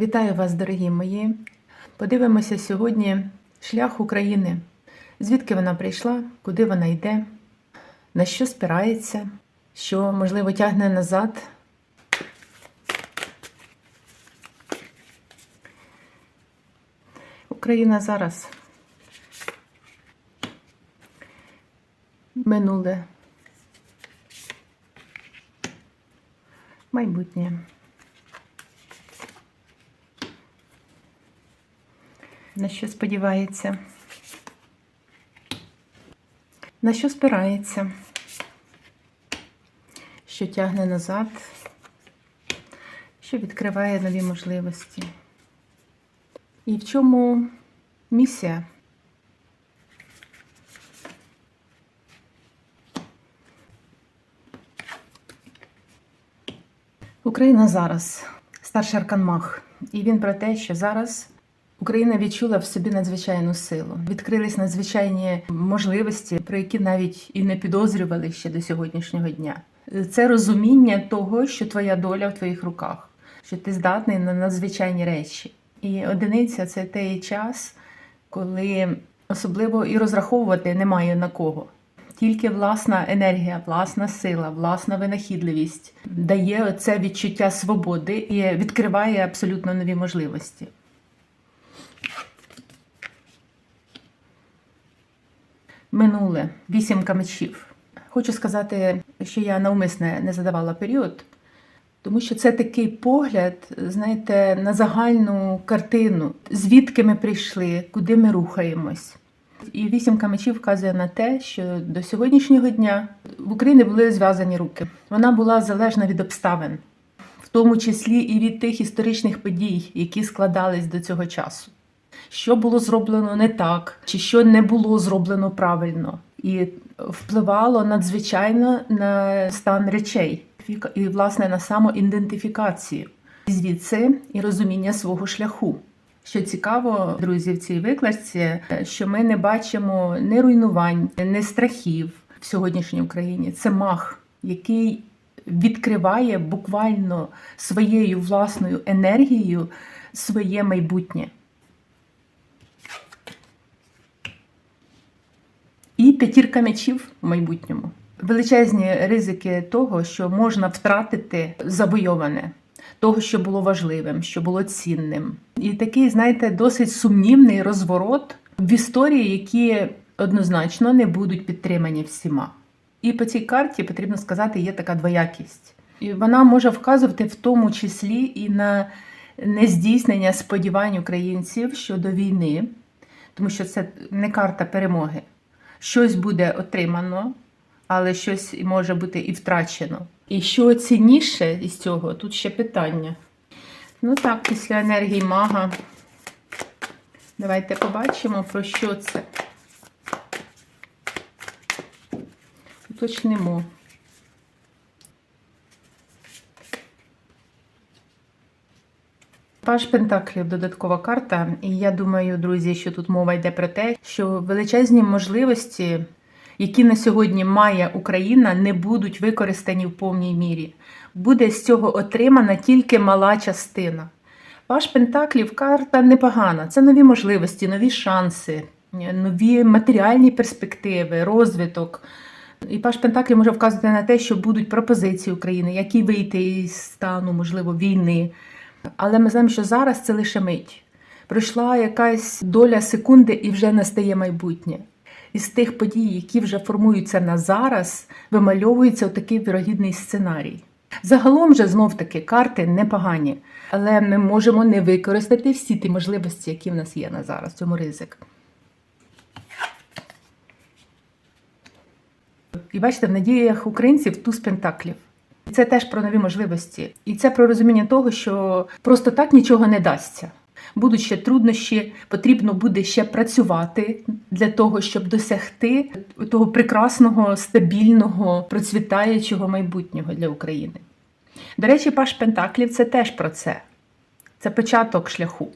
Вітаю вас, дорогі мої. Подивимося сьогодні шлях України. Звідки вона прийшла, куди вона йде, на що спирається, що, можливо, тягне назад. Україна зараз. Минуле. Майбутнє. На що сподівається? На що спирається? Що тягне назад? Що відкриває нові можливості? І в чому місія? Україна зараз старший аркан Мах. І він про те, що зараз Україна відчула в собі надзвичайну силу. Відкрились надзвичайні можливості, про які навіть і не підозрювали ще до сьогоднішнього дня. Це розуміння того, що твоя доля в твоїх руках, що ти здатний на надзвичайні речі. І одиниця це той час, коли особливо і розраховувати немає на кого. Тільки власна енергія, власна сила, власна винахідливість дає це відчуття свободи і відкриває абсолютно нові можливості. Минуле вісімка мечів. Хочу сказати, що я навмисне не задавала період, тому що це такий погляд, знаєте, на загальну картину, звідки ми прийшли, куди ми рухаємось. І вісімка мечів вказує на те, що до сьогоднішнього дня в Україні були зв'язані руки. Вона була залежна від обставин, в тому числі і від тих історичних подій, які складались до цього часу. Що було зроблено не так, чи що не було зроблено правильно, і впливало надзвичайно на стан речей і, власне, на самоідентифікацію, звідси і розуміння свого шляху. Що цікаво, друзі, в цій викладці, що ми не бачимо ні руйнувань, ні страхів в сьогоднішній Україні. Це мах, який відкриває буквально своєю власною енергією своє майбутнє. І п'ятірка мечів в майбутньому. Величезні ризики того, що можна втратити завойоване того, що було важливим, що було цінним. І такий, знаєте, досить сумнівний розворот в історії, які однозначно не будуть підтримані всіма. І по цій карті потрібно сказати, є така двоякість. І вона може вказувати в тому числі і на нездійснення сподівань українців щодо війни, тому що це не карта перемоги. Щось буде отримано, але щось може бути і втрачено. І що цінніше із цього, тут ще питання. Ну так, після енергії мага. Давайте побачимо, про що це. Уточнимо. Паш Пентаклів додаткова карта, і я думаю, друзі, що тут мова йде про те, що величезні можливості які на сьогодні має Україна, не будуть використані в повній мірі. Буде з цього отримана тільки мала частина. Ваш Пентаклів карта непогана. Це нові можливості, нові шанси, нові матеріальні перспективи, розвиток. І Паш Пентаклів може вказувати на те, що будуть пропозиції України, які вийти із стану, можливо, війни. Але ми знаємо, що зараз це лише мить. Пройшла якась доля секунди і вже настає майбутнє із тих подій, які вже формуються на зараз, вимальовується такий вірогідний сценарій. Загалом же знов таки карти непогані, але ми можемо не використати всі ті можливості, які в нас є на зараз. Цьому ризик. І бачите, в надіях українців туз пентаклів. Це теж про нові можливості. І це про розуміння того, що просто так нічого не дасться будуть ще труднощі, потрібно буде ще працювати для того, щоб досягти того прекрасного, стабільного, процвітаючого майбутнього для України. До речі, Паш Пентаклів це теж про це. Це початок шляху.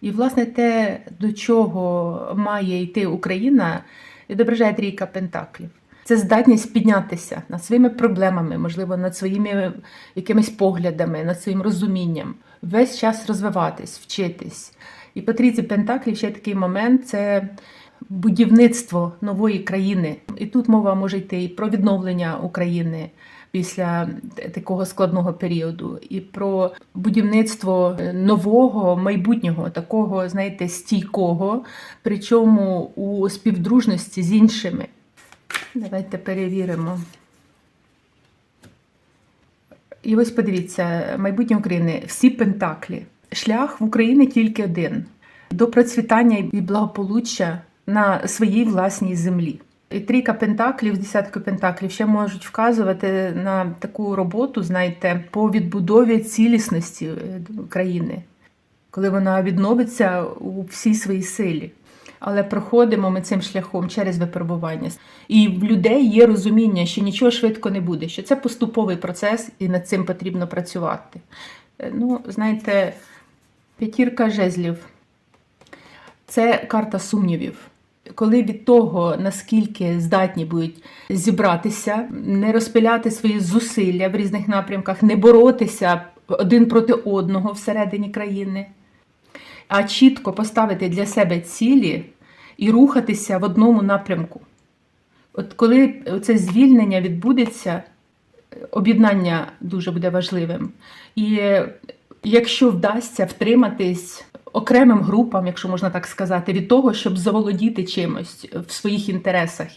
І, власне, те, до чого має йти Україна, відображає трійка Пентаклів. Це здатність піднятися над своїми проблемами, можливо, над своїми якимись поглядами, над своїм розумінням, весь час розвиватись, вчитись. І по трійці Пентаклів ще такий момент це будівництво нової країни. І тут мова може йти і про відновлення України після такого складного періоду, і про будівництво нового майбутнього, такого, знаєте, стійкого, причому у співдружності з іншими. Давайте перевіримо. І ось подивіться, майбутнє України, всі пентаклі. Шлях в Україні тільки один до процвітання і благополуччя на своїй власній землі. І трійка пентаклів, десятка пентаклів ще можуть вказувати на таку роботу, знаєте, по відбудові цілісності е, країни, коли вона відновиться у всій своїй силі. Але проходимо ми цим шляхом через випробування. І в людей є розуміння, що нічого швидко не буде, що це поступовий процес, і над цим потрібно працювати. Е, Ну, знаєте, п'ятірка жезлів це карта сумнівів. Коли від того, наскільки здатні будуть зібратися, не розпиляти свої зусилля в різних напрямках, не боротися один проти одного всередині країни, а чітко поставити для себе цілі і рухатися в одному напрямку. От коли це звільнення відбудеться, об'єднання дуже буде важливим. І якщо вдасться втриматись окремим групам, якщо можна так сказати, від того, щоб заволодіти чимось в своїх інтересах,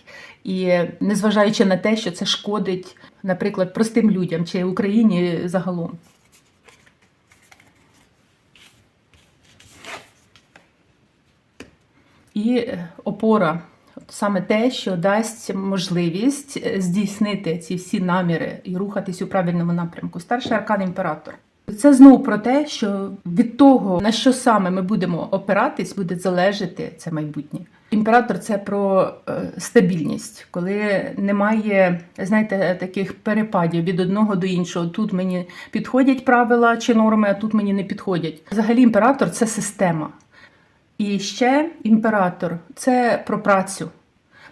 і незважаючи на те, що це шкодить, наприклад, простим людям чи Україні загалом. І опора саме те, що дасть можливість здійснити ці всі наміри і рухатись у правильному напрямку. Старший аркан імператор. Це знову про те, що від того, на що саме ми будемо опиратись, буде залежати це майбутнє. Імператор це про е, стабільність, коли немає, знаєте, таких перепадів від одного до іншого. Тут мені підходять правила чи норми, а тут мені не підходять. Взагалі, імператор це система. І ще імператор це про працю,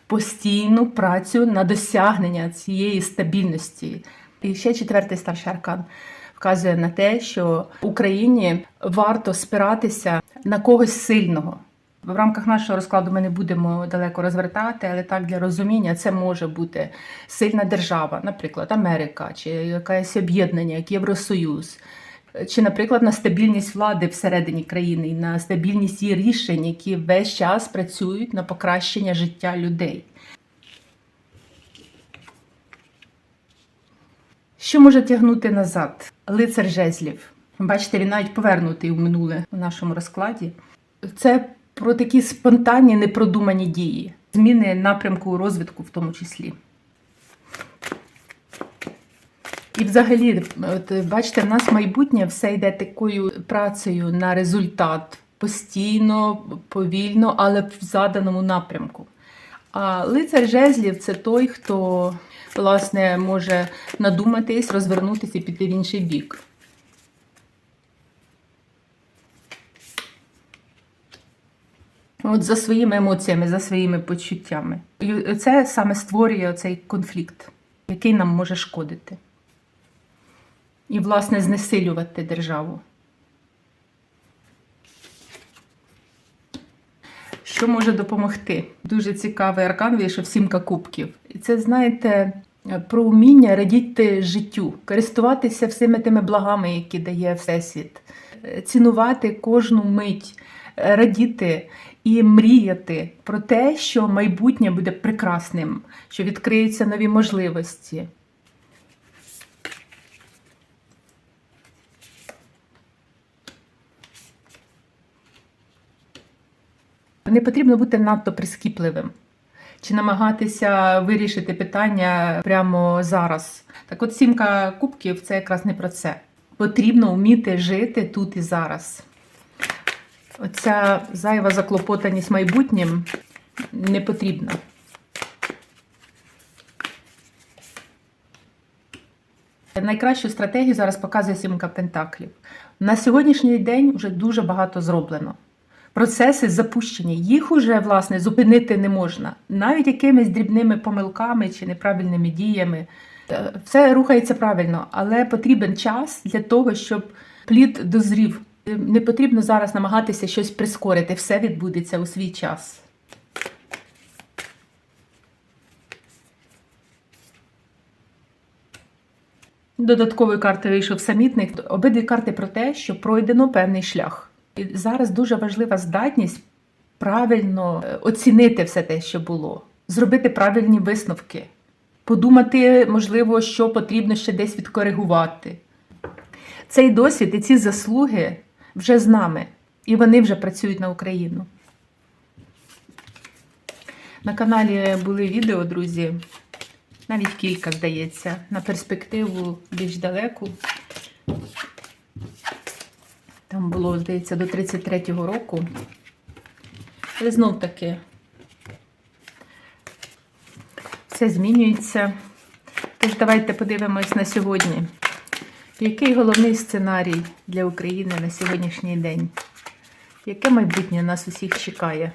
постійну працю на досягнення цієї стабільності. І ще четвертий старший аркан вказує на те, що Україні варто спиратися на когось сильного. В рамках нашого розкладу ми не будемо далеко розвертати, але так для розуміння це може бути сильна держава, наприклад, Америка, чи якесь об'єднання, як Євросоюз, чи, наприклад, на стабільність влади всередині країни, на стабільність її рішень, які весь час працюють на покращення життя людей. Що може тягнути назад? Лицар жезлів. Бачите, він навіть повернутий у минуле у нашому розкладі. Це про такі спонтанні, непродумані дії, зміни напрямку розвитку в тому числі. І взагалі, от бачите, в нас майбутнє все йде такою працею на результат постійно, повільно, але в заданому напрямку. А лицар жезлів це той, хто власне може надуматись, розвернутися і піти в інший бік. От за своїми емоціями, за своїми почуттями. І це саме створює цей конфлікт, який нам може шкодити. І, власне, знесилювати державу. Що може допомогти? Дуже цікавий аркан вийшов сімка кубків. І це, знаєте, про вміння радіти життю, користуватися всіми тими благами, які дає Всесвіт, цінувати кожну мить, радіти і мріяти про те, що майбутнє буде прекрасним, що відкриються нові можливості. Не потрібно бути надто прискіпливим чи намагатися вирішити питання прямо зараз. Так от сімка кубків це якраз не про це. Потрібно вміти жити тут і зараз. Оця зайва заклопотаність майбутнім не потрібна. Найкращу стратегію зараз показує сімка Пентаклів. На сьогоднішній день вже дуже багато зроблено. Процеси запущені, їх уже власне зупинити не можна, навіть якимись дрібними помилками чи неправильними діями. Все рухається правильно, але потрібен час для того, щоб плід дозрів. Не потрібно зараз намагатися щось прискорити, все відбудеться у свій час. Додатковою картою вийшов самітник. Обидві карти про те, що пройдено певний шлях. І зараз дуже важлива здатність правильно е, оцінити все те, що було, зробити правильні висновки, подумати, можливо, що потрібно ще десь відкоригувати. Цей досвід і ці заслуги вже з нами, і вони вже працюють на Україну. На каналі були відео, друзі, навіть кілька, здається, на перспективу більш далеку. Там було, здається, до 33-го року. Але знов таки все змінюється. Тож давайте подивимось на сьогодні. Який головний сценарій для України на сьогоднішній день? Яке майбутнє нас усіх чекає?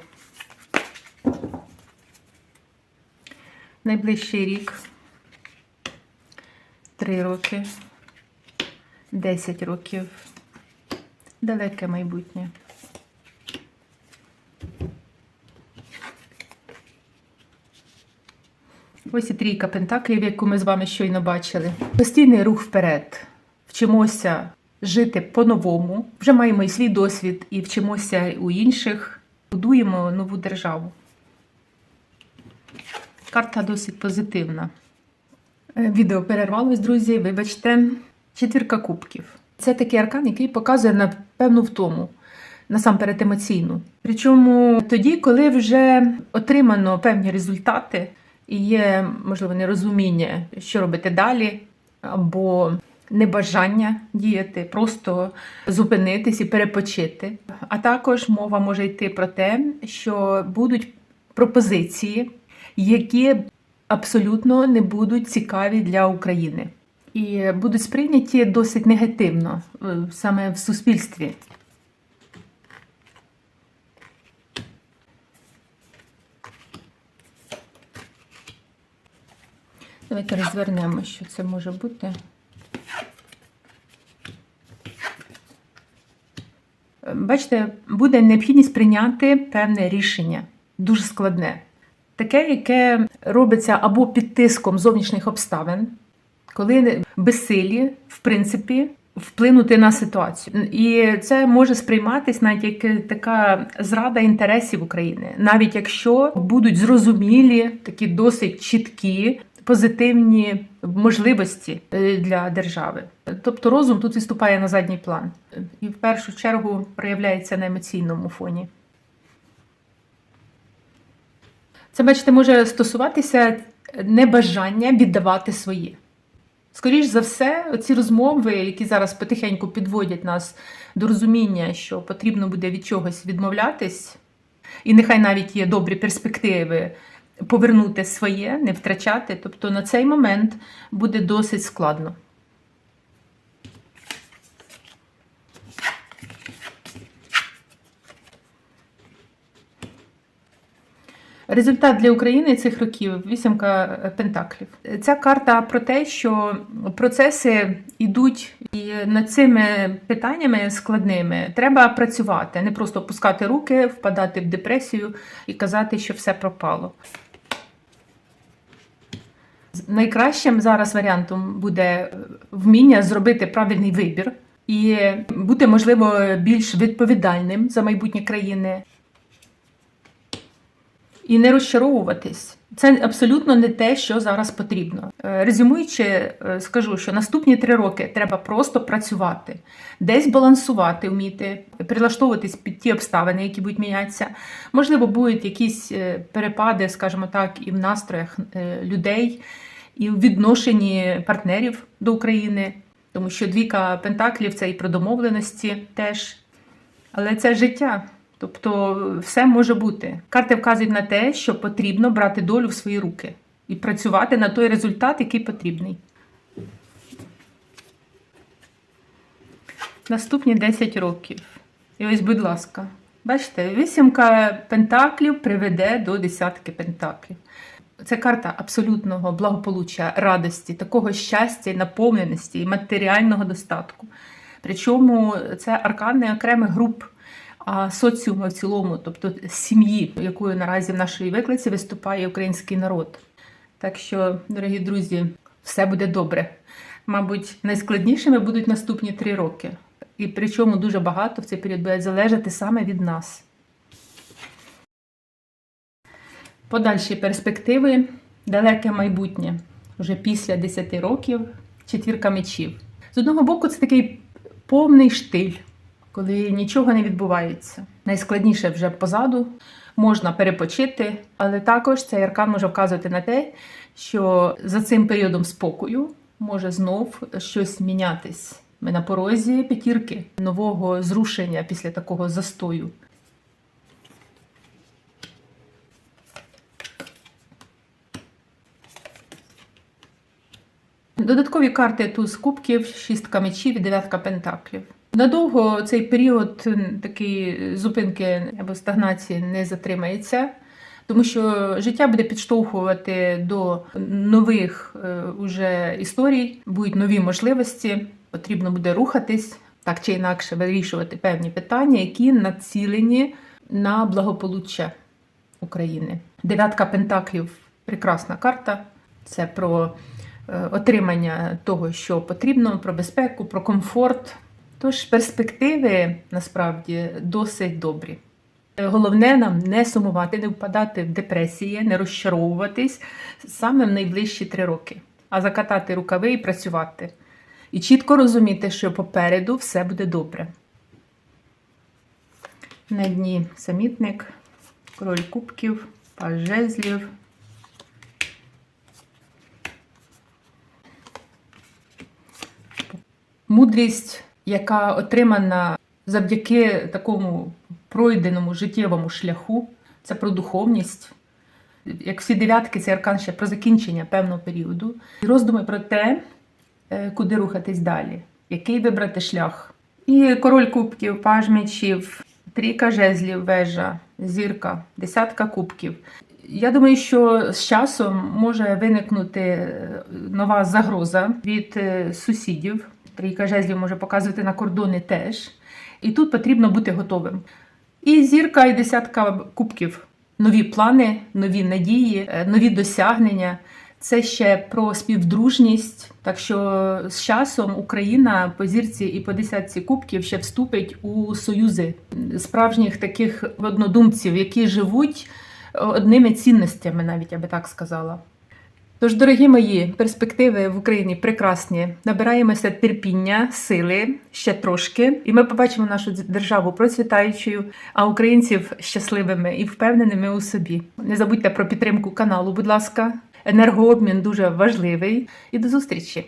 Найближчий рік, 3 роки, 10 років, далеке майбутнє. Ось і трійка пентаклів, яку ми з вами щойно бачили. Постійний рух вперед. Вчимося жити по-новому. Вже маємо і свій досвід, і вчимося у інших. Будуємо нову державу. Карта досить позитивна. Е, Відео перервалось, друзі. Вибачте, четвірка кубків. Це такий аркан, який показує на певну втому, насамперед емоційну. Причому тоді, коли вже отримано певні результати і є, можливо, нерозуміння, що робити далі, або небажання діяти, просто зупинитись і перепочити. А також мова може йти про те, що будуть пропозиції, які абсолютно не будуть цікаві для України. І будуть сприйняті досить негативно е, саме в суспільстві. Давайте розвернемо, що це може бути. Бачите, буде необхідність прийняти певне рішення, дуже складне. Таке, яке робиться або під тиском зовнішніх обставин, коли безсилі, в принципі, вплинути на ситуацію. І це може сприйматись навіть як така зрада інтересів України, навіть якщо будуть зрозумілі, такі досить чіткі. Позитивні можливості е, для держави, тобто розум тут виступає на задній план, і в першу чергу проявляється на емоційному фоні. Це, бачите, може стосуватися небажання віддавати своє. Скоріш за все, ці розмови, які зараз потихеньку підводять нас до розуміння, що потрібно буде від чогось відмовлятись, і нехай навіть є добрі перспективи повернути своє, не втрачати. Тобто на цей момент буде досить складно. Результат для України цих років вісімка пентаклів. Ця карта про те, що процеси йдуть і над цими питаннями складними треба працювати, не просто опускати руки, впадати в депресію і казати, що все пропало. Найкращим зараз варіантом буде вміння зробити правильний вибір і бути, можливо, більш відповідальним за майбутнє країни. І не розчаровуватись. Це абсолютно не те, що зараз потрібно. Е, Резюмуючи, е, скажу, що наступні три роки треба просто працювати, десь балансувати, вміти, прилаштовуватись під ті обставини, які будуть мінятися. Можливо, будуть якісь е, перепади, скажімо так, і в настроях людей, і в відношенні партнерів до України, тому що двіка пентаклів це і про домовленості теж. Але це життя. Тобто все може бути. Карти вказують на те, що потрібно брати долю в свої руки і працювати на той результат, який потрібний. Наступні 10 років. І ось, будь ласка, Бачите, вісімка пентаклів приведе до десятки пентаклів. Це карта абсолютного благополуччя, радості, такого щастя, наповненості і матеріального достатку. Причому це аркан не окремих груп, а соціуму в цілому, тобто сім'ї, якою наразі в нашій виклиці виступає український народ. Так що, дорогі друзі, все буде добре. Мабуть, найскладнішими будуть наступні три роки. І причому дуже багато в цей період буде залежати саме від нас. Подальші перспективи, далеке майбутнє, вже після 10 років, четвірка мечів. З одного боку, це такий повний штиль, коли нічого не відбувається. Найскладніше вже позаду, можна перепочити, але також цей аркан може вказувати на те, що за цим періодом спокою може знов щось мінятись. Ми на порозі п'ятірки нового зрушення після такого застою. Додаткові карти туз кубків, шістка мечів і дев'ятка пентаклів. Надовго цей період м, такої зупинки або стагнації не затримається, тому що життя буде підштовхувати до нових е, уже історій, будуть нові можливості, потрібно буде рухатись так чи інакше вирішувати певні питання, які націлені на благополуччя України. Дев'ятка пентаклів прекрасна карта. Це про е, отримання того, що потрібно, про безпеку, про комфорт. Тож перспективи насправді досить добрі. Е, Головне нам не сумувати, не впадати в депресії, не розчаровуватись саме в найближчі три роки, а закатати рукави і працювати. І чітко розуміти, що попереду все буде добре. На дні самітник, король кубків, паж жезлів. Мудрість, яка отримана завдяки такому пройденому життєвому шляху, це про духовність. Як всі дев'ятки, це аркан ще про закінчення певного періоду. І роздуми про те, е, куди рухатись далі, який вибрати шлях. І король кубків, паж мечів, трійка жезлів, вежа, зірка, десятка кубків. Я думаю, що з часом може виникнути е, нова загроза від е, сусідів. Трійка жезлів може показувати на кордони теж. І тут потрібно бути готовим. І зірка, і десятка кубків. Нові плани, нові надії, е, нові досягнення. Це ще про співдружність. Так що з часом Україна по зірці і по десятці кубків ще вступить у союзи справжніх таких однодумців, які живуть одними цінностями, навіть я би так сказала. Тож, дорогі мої, перспективи в Україні прекрасні. Набираємося терпіння, сили ще трошки, і ми побачимо нашу державу процвітаючою, а українців щасливими і впевненими у собі. Не забудьте про підтримку каналу, будь ласка. Енергообмін дуже важливий. І до зустрічі!